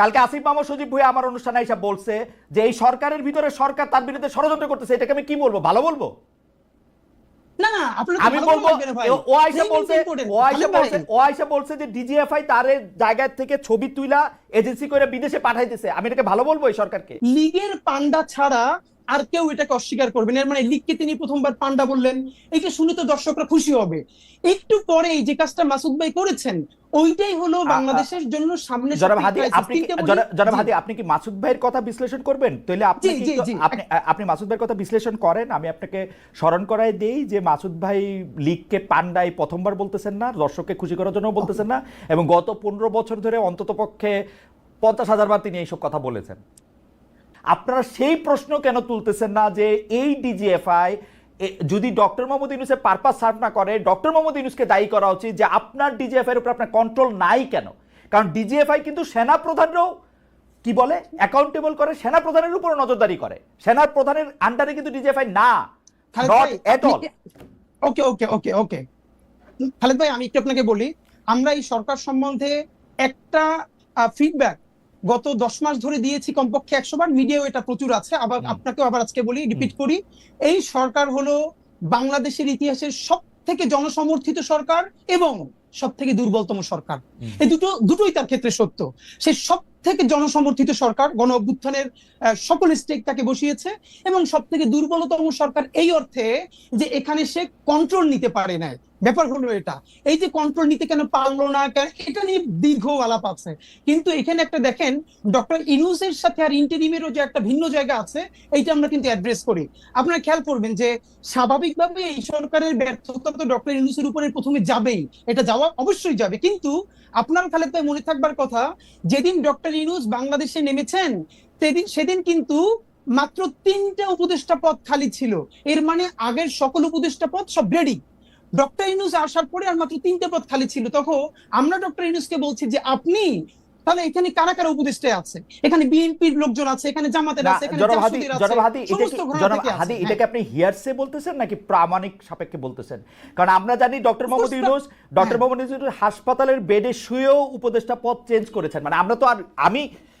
কালকে আসিফ মামা সজীব ভুয়া আমার অনুষ্ঠানে এসে বলছে যে এই সরকারের ভিতরে সরকার তার বিরুদ্ধে ষড়যন্ত্র করতেছে এটাকে আমি কি বলব? ভালো বলব? আমি বলব লাগবে না ভাই। ও আইসা বলছে ও আইসা বলছে ও আইসা বলছে যে ডিজিএফআই তার জায়গা থেকে ছবি তুইলা এজেন্সি করে বিদেশে পাঠাইতেছে আমি এটাকে ভালো বলব এই সরকারকে? লীগের পান্ডা ছাড়া আর কেউ এটাকে অস্বীকার করবেন এর মানে লীগকে তিনি প্রথমবার পান্ডা বললেন। এটা শুনে তো দর্শকরা খুশি হবে। একটু পরে যে কাজটা মাসুদ ভাই করেছেন ওইটাই হলো বাংলাদেশের জন্য সামনে জনাব হাদি আপনি কি- মাসুদ ভাইয়ের কথা বিশ্লেষণ করবেন? তাহলে আপনি। আপনি আপনি মাসুদ ভাইয়ের কথা বিশ্লেষণ করেন। আমি আপনাকে স্মরণ করাই দেই যে মাসুদ ভাই লিগকে পান্ডাই প্রথমবার বলতেছেন না দর্শককে খুশি করার জন্য বলতেছেন না এবং গত পনেরো বছর ধরে অন্তত পক্ষে পঞ্চাশ হাজার বার তিনি এইসব কথা বলেছেন। আপনারা সেই প্রশ্ন কেন তুলতেছেন না যে এই ডিজিএফআই যদি ডক্টর মোহাম্মদ ইউনুসের পারপাস সার্ভ না করে ডক্টর মোহাম্মদ ইউনুসকে দায়ী করা উচিত যে আপনার ডিজিএফআই এর উপর আপনার কন্ট্রোল নাই কেন? কারণ ডিজিএফআই কিন্তু সেনা প্রধানরাও কি বলে অ্যাকাউন্টেবল করে সেনা প্রধানের উপর নজরদারি করে। সেনা প্রধানের আন্ডারে কিন্তু ডিজিএফআই না not at all okay okay okay okay Khaled ভাই আমি একটু আপনাকে বলি আমরা এই সরকার সম্বন্ধে একটা ফিডব্যাক গত দশ মাস ধরে দিয়েছি কমপক্ষে একশো বার মিডিয়াও এটা প্রচুর আছে। আবার। আপনাকেও আবার আজকে বলি রিপিট করি। এই সরকার হলো বাংলাদেশের ইতিহাসের সব থেকে জনসমর্থিত সরকার এবং সব থেকে দুর্বলতম সরকার। এই দুটো দুটোই তার ক্ষেত্রে সত্য। সে সব থেকে জনসমর্থিত সরকার গণ অভ্যুত্থানের সকল স্টেক তাকে বসিয়েছে এবং সব থেকে দুর্বলতম সরকার এই অর্থে যে এখানে সে কন্ট্রোল নিতে পারে না ব্যাপার হলো এটা। এই যে কন্ট্রোল নিতে কেন পারল না কেন এটা নিয়ে দীর্ঘ আলাপ আছে। কিন্তু এখানে একটা দেখেন ডক্টর ইনুসের সাথে আর ইন্টারিমেরও যে একটা ভিন্ন জায়গা আছে, এইটা আমরা কিন্তু অ্যাড্রেস করি। আপনারা খেয়াল করবেন যে, স্বাভাবিকভাবে এই সরকারের ব্যর্থতা তো ডক্টর ইনুসের উপরে প্রথমে যাবেই। এটা যাওয়া অবশ্যই যাবে। কিন্তু আপনার খালেদ ভাই মনে থাকবার কথা, যেদিন ডক্টর ইনুস বাংলাদেশে নেমেছেন, সেদিন সেদিন কিন্তু মাত্র তিনটা উপদেষ্টা পদ খালি ছিল। এর মানে আগের সকল উপদেষ্টা পদ সব রেডি ডক্টর ইনুস আসার পরে আর মাত্র তিনটে পদ খালি ছিল তখন আমরা ডক্টর ইনুসকে বলছি যে আপনি তাহলে এখানে কারা কারা আছে এখানে বিএনপির লোকজন আছে এখানে জামাতের আছে এখানে আছে, হাদি এটা সমস্ত কি ঘরানা জনাব থেকে আছে। হাদি হ্যাঁ। এটাকে আপনি হিয়ারসে বলতেছেন নাকি প্রামাণিক সাপেক্ষে বলতেছেন কারণ আমরা জানি ডক্টর মোহাম্মদ ইউনুস ডক্টর। মোহাম্মদ ইউনুস হাসপাতালের বেডে শুয়েও উপদেষ্টা পদ চেঞ্জ করেছেন মানে আমরা তো আর আমি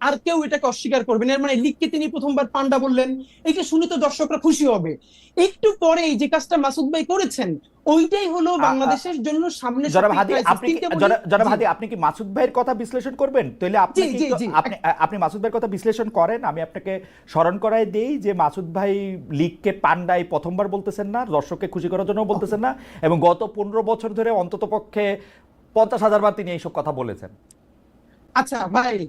আর কেউ এটাকে অস্বীকার করবেন এর মানে লীগকে তিনি প্রথমবার পান্ডা বললেন। এটা শুনে তো দর্শকরা খুশি হবে। একটু পরে যে কাজটা মাসুদ ভাই করেছেন ওইটাই হলো বাংলাদেশের জন্য সামনে জনাব হাদি আপনি কি- মাসুদ ভাইয়ের কথা বিশ্লেষণ করবেন? তাহলে আপনি। আপনি আপনি মাসুদ ভাইয়ের কথা বিশ্লেষণ করেন। আমি আপনাকে স্মরণ করাই দেই যে মাসুদ ভাই লিগকে পান্ডাই প্রথমবার বলতেছেন না দর্শককে খুশি করার জন্য বলতেছেন না এবং গত পনেরো বছর ধরে অন্তত পক্ষে পঞ্চাশ হাজার বার তিনি এইসব কথা বলেছেন। আচ্ছা ভাই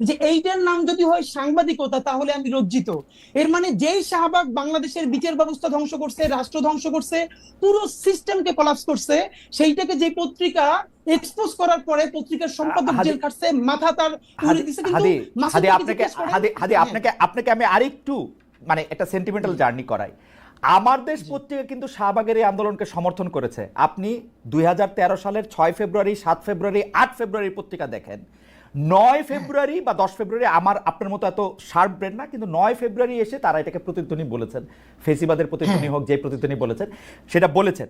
যে এইটার নাম যদি হয় সাংবাদিকতা তাহলে আমি লজ্জিত। এর মানে যেই শাহবাগ বাংলাদেশের বিচার ব্যবস্থা ধ্বংস করছে রাষ্ট্র ধ্বংস করছে পুরো সিস্টেমকে কলাপস করছে সেইটাকে যে পত্রিকা এক্সপোজ করার পরে পত্রিকার সম্পাদক জেল খাটছে মাথা তার উড়ে দিছে কিন্তু হাদি আপনাকে হাদি হাদি হ্যাঁ। আপনাকে আপনাকে আমি আরেকটু মানে একটা সেন্টিমেন্টাল জার্নি করাই। আমার দেশ পত্রিকা কিন্তু শাহবাগের এই আন্দোলনকে সমর্থন করেছে। আপনি দুই হাজার তেরো সালের ছয় ফেব্রুয়ারি সাত ফেব্রুয়ারি আট ফেব্রুয়ারি পত্রিকা দেখেন। নয় ফেব্রুয়ারি বা দশ ফেব্রুয়ারি আমার আপনার মতো এত শার্প ব্রেন না কিন্তু নয় ফেব্রুয়ারি এসে তারা এটাকে প্রতিধ্বনি বলেছেন। ফেসিবাদের প্রতিধ্বনি হোক যে প্রতিধ্বনি বলেছেন সেটা বলেছেন।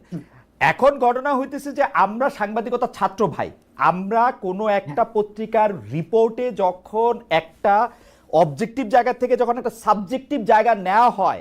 এখন ঘটনা হইতেছে যে আমরা সাংবাদিকতা ছাত্র ভাই আমরা কোনো একটা পত্রিকার রিপোর্টে যখন একটা অবজেক্টিভ জায়গা থেকে যখন একটা সাবজেক্টিভ জায়গা নেওয়া হয়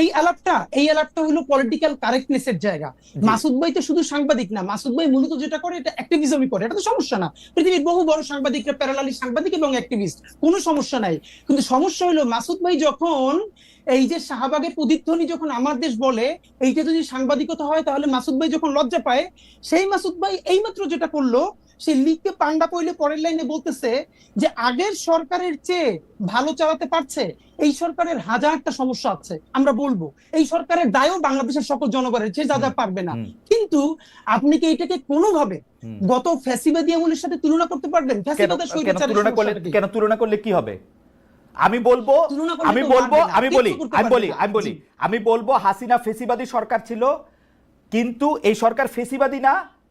এই আলাপটা এই আলাপটা হলো পলিটিক্যাল কারেক্টনেস এর জায়গা। মাসুদ ভাই তো শুধু সাংবাদিক না মাসুদ ভাই মূলত যেটা করে এটা অ্যাক্টিভিজমই করে এটা তো সমস্যা না। পৃথিবীর বহু বড় সাংবাদিকরা প্যারালালি সাংবাদিক এবং অ্যাক্টিভিস্ট কোনো সমস্যা নাই। কিন্তু সমস্যা হলো মাসুদ ভাই যখন এই যে শাহবাগের প্রতিধ্বনি যখন আমার দেশ বলে এইটা যদি সাংবাদিকতা হয় তাহলে মাসুদ ভাই যখন লজ্জা পায় সেই মাসুদ ভাই এইমাত্র যেটা করল সে লিখকে পান্ডা পইলে পরের লাইনে বলতেছে যে আগের সরকারের চেয়ে ভালো চালাতে পারছে এই সরকারের হাজারটা সমস্যা আছে আমরা বলব। এই সরকারের দায়ও বাংলাদেশের সকল জনগণের যে যা যা পারবে না। কিন্তু আপনি কি এটাকে কোনোভাবে গত ফ্যাসিবাদী আমলের সাথে তুলনা করতে পারবেন? কেন তুলনা করলে কি? হবে? আমি বলব আমি বলব আমি বলি আমি বলি আমি বলি আমি বলব হাসিনা ফেসিবাদী সরকার ছিল কিন্তু এই সরকার ফেসিবাদী না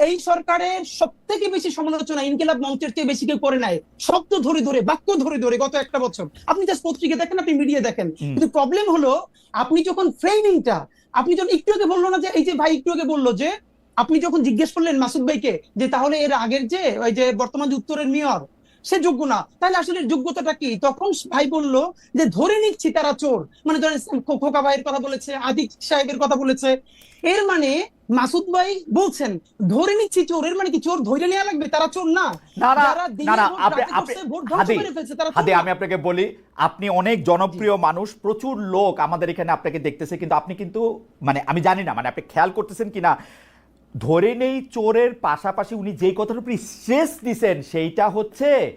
এই সরকারের সব থেকে বেশি সমালোচনা ইনকিলাব মঞ্চের চেয়ে বেশি কেউ করে নাই। শব্দ ধরে ধরে বাক্য ধরে ধরে গত একটা বছর। আপনি জাস্ট পত্রিকা দেখেন আপনি মিডিয়া দেখেন। কিন্তু প্রবলেম হলো আপনি যখন ফ্রেমিংটা আপনি যখন একটু আগে বলল না যে এই যে ভাই একটু আগে বলল যে আপনি যখন জিজ্ঞেস করলেন মাসুদ ভাইকে যে তাহলে এর আগের যে ওই যে বর্তমান যে উত্তরের মেয়র সে যোগ্য না। তাহলে আসলে যোগ্যতাটা কি? তখন ভাই বলল যে ধরে নিচ্ছি তারা চোর। মানে ধরেন খোকা ভাইয়ের কথা বলেছে আদিক সাহেবের কথা বলেছে। এর মানে মাসুদ ভাই বলছেন ধরে নিচ্ছি চোর এর মানে কি চোর ধরে নেওয়া লাগবে? তারা চোর হাদি না। আমি আপনাকে বলি আপনি অনেক জনপ্রিয় মানুষ প্রচুর লোক আমাদের এখানে আপনাকে দেখতেছে কিন্তু আপনি কিন্তু মানে আমি জানি না মানে আপনি খেয়াল করতেছেন কিনা? ধরে নেই চোরের পাশাপাশি উনি যে কথার উপর স্ট্রেস দিছেন সেইটা হচ্ছে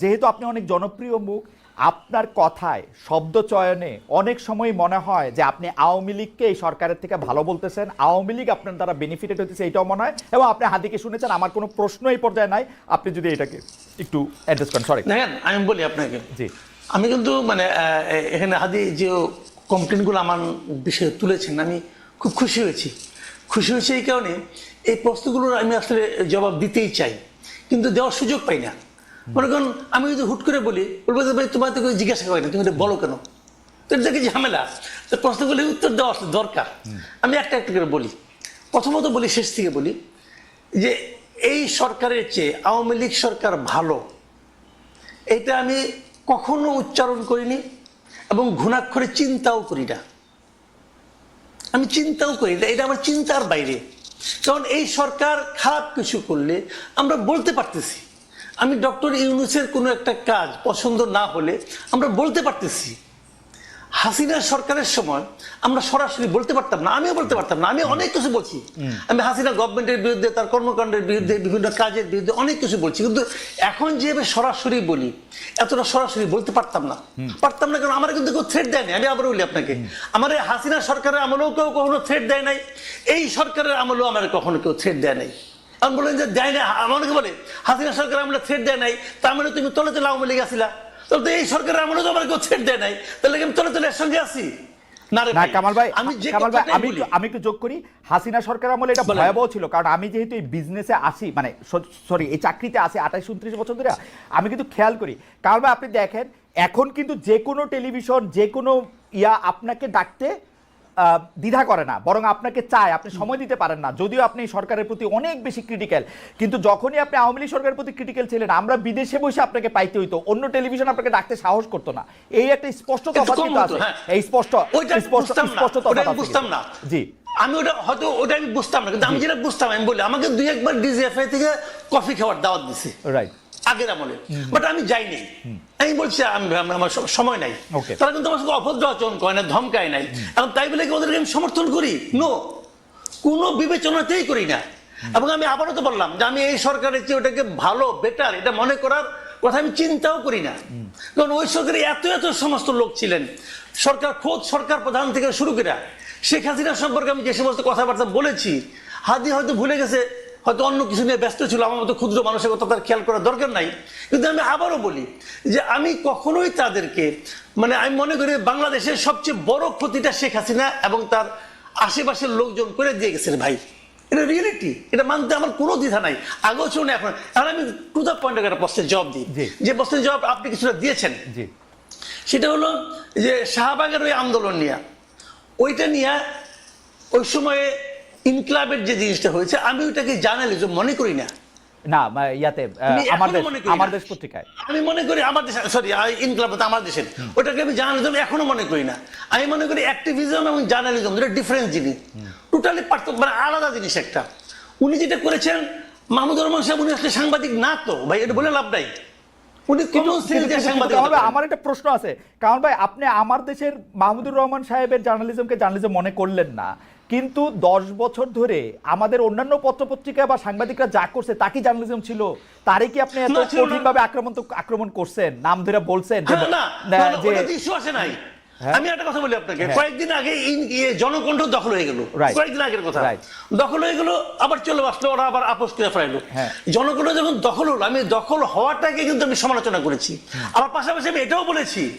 যেহেতু আপনি অনেক জনপ্রিয় মুখ আপনার কথায় শব্দ চয়নে অনেক সময় মনে হয় যে আপনি আওয়ামী লীগকে এই সরকারের থেকে ভালো বলতেছেন। আওয়ামী লীগ আপনার দ্বারা বেনিফিটেড হতেছে এটাও মনে হয়। এবং আপনি হাদিকে শুনেছেন? আমার কোনো প্রশ্ন এই পর্যায়ে নাই। আপনি যদি এটাকে একটু অ্যাড্রেস করেন সরি দেখেন আমি বলি আপনাকে। জি। আমি কিন্তু মানে এখানে হাদি যে কমপ্লেনগুলো আমার বিষয়ে তুলেছেন আমি খুব খুশি হয়েছি। খুশি হয়েছি এই কারণে এই প্রশ্নগুলোর আমি আসলে জবাব দিতেই চাই। কিন্তু দেওয়ার সুযোগ পাই না। মনে করুন আমি যদি হুট করে বলি বলব ভাই তোমার তো জিজ্ঞাসা করে না তুমি এটা বলো কেন? তো এটা কি ঝামেলা। তো প্রশ্নগুলি উত্তর দেওয়া দরকার। আমি একটা একটা করে বলি। প্রথমত বলি শেষ থেকে বলি যে এই সরকারের চেয়ে আওয়ামী লীগ সরকার ভালো। এটা আমি কখনো উচ্চারণ করিনি এবং ঘুণাক্ষরে চিন্তাও করি না। আমি চিন্তাও করি না এটা আমার চিন্তার বাইরে। কারণ এই সরকার খারাপ কিছু করলে আমরা বলতে পারতেছি। আমি ডক্টর ইউনুসের কোনো একটা কাজ পছন্দ না হলে আমরা বলতে পারতেছি। হাসিনা সরকারের সময় আমরা সরাসরি বলতে পারতাম না আমিও বলতে পারতাম না আমি অনেক কিছু বলছি। আমি হাসিনা গভর্নমেন্টের বিরুদ্ধে তার কর্মকাণ্ডের বিরুদ্ধে বিভিন্ন কাজের বিরুদ্ধে অনেক কিছু বলছি। কিন্তু এখন যেভাবে সরাসরি বলি এতটা সরাসরি বলতে পারতাম না। পারতাম না কারণ আমার কিন্তু কেউ থ্রেট দেয়নি আমি আবার বলি আপনাকে আমার হাসিনা সরকারের আমলেও কেউ কখনো থ্রেট দেয় নাই। এই সরকারের আমলেও আমার কখনো কেউ থ্রেট দেয় নাই। আমি বললেন যে দেয় না আমাকে বলে হাসিনা সরকার আমলে থ্রেট দেয় নাই তার মানে তুমি তলে তলে আওয়ামী লীগ আসিলা। তাহলে তো এই সরকারের আমলে তো আমার কেউ থ্রেট দেয় নাই তাহলে আমি তলে তলে সঙ্গে আছি? না কামাল ভাই আমি কামাল ভাই আমি আমি একটু যোগ করি। হাসিনা সরকার আমলে এটা ভয়াবহ ছিল কারণ আমি যেহেতু এই বিজনেসে আসি মানে সরি এই চাকরিতে আসি আঠাইশ উনত্রিশ বছর ধরে আমি কিন্তু খেয়াল করি। কামাল ভাই আপনি দেখেন এখন কিন্তু যে কোনো টেলিভিশন যে কোনো ইয়া আপনাকে ডাকতে দ্বিধা করে না বরং আপনাকে চায় আপনি সময় দিতে পারেন না। যদিও আপনি সরকারের প্রতি অনেক বেশি ক্রিটিক্যাল কিন্তু যখনই আপনি আওয়ামী লীগ সরকারের প্রতি ক্রিটিক্যাল ছিলেন আমরা বিদেশে বসে আপনাকে পাইতে হইতো অন্য টেলিভিশন আপনাকে ডাকতে সাহস করতো না। এই একটা স্পষ্ট তফাৎ কিন্তু আছে। হ্যাঁ। এই স্পষ্ট স্পষ্ট স্পষ্ট তফাৎ বুঝতাম না। জি। আমি ওটা হয়তো ওটা আমি বুঝতাম না কিন্তু আমি যেটা বুঝতাম আমি বলি আমাকে দুই একবার ডিজিএফআই থেকে কফি খাওয়ার দাওয়াত দিছে। রাইট আগের আমলে। বাট আমি যাইনি। আমি বলছি আমি আমি- আমার সময় নাই। তারা কিন্তু আমার সঙ্গে অভদ্র আচরণ করে না ধমকায় নাই। এবং তাই বলে কি ওদেরকে আমি সমর্থন করি? নো কোনো বিবেচনাতেই করি না। এবং আমি আবারও তো বললাম যে আমি এই সরকারের চেয়ে ওটাকে ভালো বেটার এটা মনে করার কথা আমি চিন্তাও করি না। কারণ ওই সরকারে এত এত সমস্ত লোক ছিলেন। সরকার খোদ সরকার প্রধান থেকে শুরু করে শেখ হাসিনা সম্পর্কে আমি যে সমস্ত কথাবার্তা বলেছি হাদি হয়তো ভুলে গেছে হয়তো অন্য কিছু নিয়ে ব্যস্ত ছিল আমার মতো ক্ষুদ্র মানুষের কথা তার খেয়াল করার দরকার নাই। কিন্তু আমি আবারও বলি যে আমি কখনোই তাদেরকে মানে আমি মনে করি বাংলাদেশের সবচেয়ে বড় ক্ষতিটা শেখ হাসিনা এবং তার আশেপাশের লোকজন করে দিয়ে গেছেন ভাই। এটা রিয়েলিটি এটা মানতে আমার কোনো দ্বিধা নাই। আগেও ছিল না এখন এখন আমি টু দ্য পয়েন্ট একটা প্রশ্নের জবাব দিই। যে প্রশ্নের জবাব আপনি কিছুটা দিয়েছেন। সেটা হলো যে শাহবাগের ওই আন্দোলন নিয়ে ওইটা নিয়ে ওই সময়ে ইনক্লাবের যে জিনিসটা হয়েছে আমি ওইটাকে জার্নালিজম মনে করি না। না ইয়াতে আমার দেশ মনে পত্রিকায়। আমি মনে করি আমার দেশ সরি ইনক্লাব আমার দেশের। ওটাকে আমি জার্নালিজম এখনও মনে করি না। আমি মনে করি অ্যাক্টিভিজম এবং জার্নালিজম দুটো ডিফারেন্ট জিনিস। টোটালি পার্থক্য মানে আলাদা জিনিস একটা। উনি যেটা করেছেন মাহমুদুর রহমান সাহেব উনি আসলে সাংবাদিক না তো। ভাই এটা বলে লাভ নাই। উনি সাংবাদিক আমার একটা প্রশ্ন আছে। কারণ ভাই আপনি আমার দেশের মাহমুদুর রহমান সাহেবের জার্নালিজমকে জার্নালিজম মনে করলেন না। কিন্তু দশ বছর ধরে আমাদের অন্যান্য পত্রপত্রিকা বা সাংবাদিকরা যা করছে তা কি জার্নালিজম ছিল? তারে কি আপনি এত কঠিন ভাবে আক্রমণ আক্রমণ করছেন? নাম ধরে বলছেন যে- হ্যাঁ, ইস্যু আসে নাই। হ্যাঁ। আমি একটা কথা বলি আপনাকে। হ্যাঁ। কয়েকদিন আগে ইয়ে জনকণ্ঠ দখল হয়ে গেল। কয়েকদিন আগের কথা. দখল হয়ে গেল আবার চলে আসলো ওরা আবার আপোষ করে ফেলাইলো। জনকণ্ঠ যখন দখল হলো আমি দখল হওয়াটাকে কিন্তু আমি সমালোচনা করেছি। আবার পাশাপাশি আমি এটাও বলেছি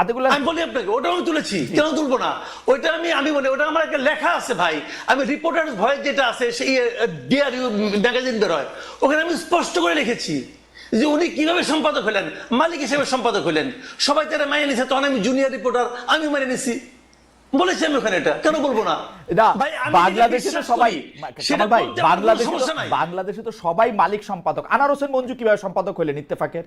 আতিকুল্লাহ আমি বলি আপনাকে আমি তুলেছি কেন তুলবো না? ওইটা আমি আমি বলি ওটা আমার একটা লেখা আছে ভাই। আমি ভয়েস যেটা আছে সেই ডিআর ম্যাগাজিন ওখানে আমি স্পষ্ট করে লিখেছি যে উনি কীভাবে সম্পাদক হলেন মালিক হিসেবে সম্পাদক হলেন। সবাই তারা মানিয়ে নিছে তখন আমি জুনিয়র রিপোর্টার আমি মানিয়ে নিছি বলেছি আমি ওখানে এটা কেন বলব না? বাংলাদেশে তো সবাই ভাই বাংলাদেশে। বাংলাদেশে তো সবাই মালিক সম্পাদক। আনার হোসেন মঞ্জু কীভাবে সম্পাদক হলেন ইত্তেফাকের?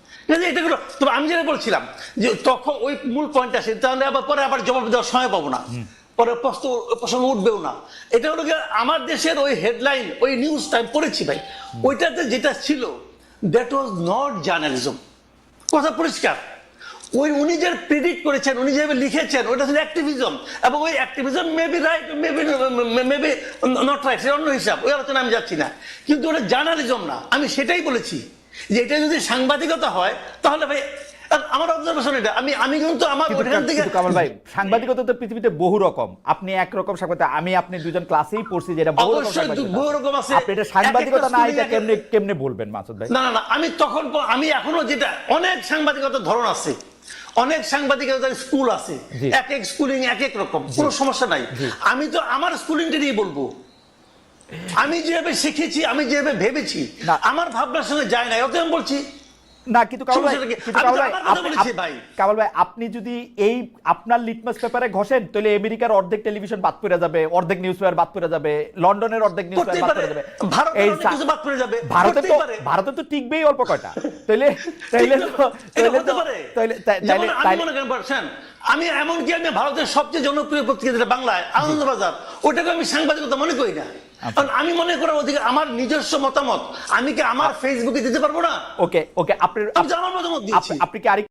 এটা হলো তবে আমি যেটা বলছিলাম যে তখন ওই মূল পয়েন্ট আসে তাহলে আবার পরে আবার জবাব দেওয়ার সময় পাবো না। পরে প্রশ্ন প্রসঙ্গ উঠবেও না। এটা হলো আমার দেশের ওই হেডলাইন ওই নিউজটা আমি পড়েছি ভাই। ওইটাতে যেটা ছিল দ্যাট ওয়াজ নট জার্নালিজম কথা পরিষ্কার। ওই উনি যে প্রিডিক্ট করেছেন উনি যেভাবে লিখেছেন ওটা ছিল অ্যাক্টিভিজম এবং ওই activism maybe right maybe maybe not right সেটা অন্য হিসাব। ওই আলোচনা আমি যাচ্ছি না। কিন্তু ওটা জার্নালিজম না। আমি সেটাই বলেছি। যে এটা যদি সাংবাদিকতা হয় তাহলে ভাই আমার অবজারভেশন এটা। আমি আমি কিন্তু আমার ওখান থেকে কামাল ভাই সাংবাদিকতা তো পৃথিবীতে বহু রকম। আপনি একরকম সাংবাদিক আমি আপনি দুজন ক্লাসেই পড়ছি যেটা বহু রকম বহু রকম আছে। আপনি এটা সাংবাদিকতা না এটা কেমনে কেমনে বলবেন মাসুদ ভাই? না না না আমি তখন আমি এখনও যেটা অনেক সাংবাদিকতার ধরন আছে। অনেক সাংবাদিকতার স্কুল আছে। এক এক স্কুলিং এক এক রকম কোনো সমস্যা নাই। আমি তো আমার স্কুলিংটা নিয়ে বলব। আমি যেভাবে শিখেছি আমি যেভাবে ভেবেছি আমার ভাবনার সঙ্গে যায় না অত আমি বলছি না কিন্তু কামাল ভাই কিন্তু আপনি-। কামাল ভাই যদি এই আপনার লিটমাস পেপারে ঘষেন তাহলে আমেরিকার অর্ধেক টেলিভিশন বাদ পড়ে যাবে অর্ধেক নিউজ পেপার বাদ পড়ে যাবে লন্ডনের অর্ধেক নিউজ পেপার বাদ পড়ে যাবে এই বাদ পড়ে যাবে। ভারতে তো ভারতে তো টিকবেই অল্প কয়টা তাইলে তাইলে তো এটা তাইলে হতে তো পারে। তাইলে তাই- যেমন তাইলে আমি মনে এমনকি আমি ভারতের সবচেয়ে জনপ্রিয় পত্রিকা যেটা বাংলায় আনন্দবাজার ওটাকে আমি সাংবাদিকতা মনে করি না। কারণ আমি মনে করার অধিকার আমার নিজস্ব মতামত। আমি কি আমার ফেসবুকে দিতে পারব না? ওকে ওকে আপনি আমার মতামত আপনি কি আরেক